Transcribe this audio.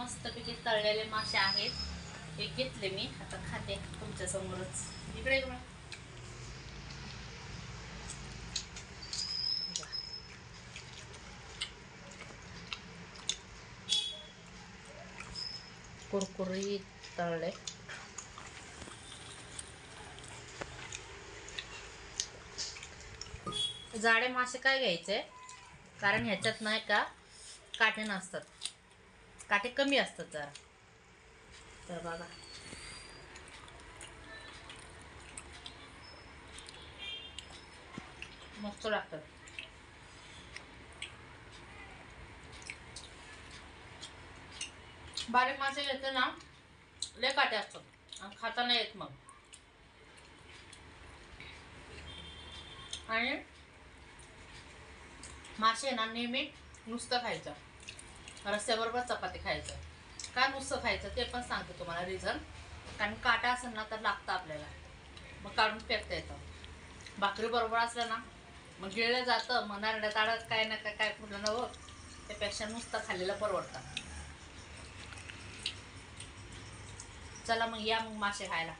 मस्तपैकी तळलेले मासे आहेत. हे घेतले मी. आता खाते तुमच्या समोरच. इकडे इकडे कुरकुरीत तळले. जाडे मासे काय घ्यायचे? कारण ह्याच्यात नाही का काटे नसतात. काटे कमी असतात जरा. तर बघा. मस्त लागतात. बारीक मासे घेते ना लय काटे असतात. आणि खाता नाही येत मग. आणि मासे ना नेहमी नुसतं खायचं. रस्त्याबरोबर चपाती खायचं. का नुसतं खायचं ते पण सांगते तुम्हाला रिझन कारण काटा असेल ना तर लागतं आपल्याला. मग काढून फेकता येतं. भाकरी बरोबर असलं ना मग गिळलं जातं मग नारड्या ताड्यात काय ना काय काय फुटलं नवं त्यापेक्षा नुसतं खाल्लेलं परवडतं. चला मग या मग मासे खायला.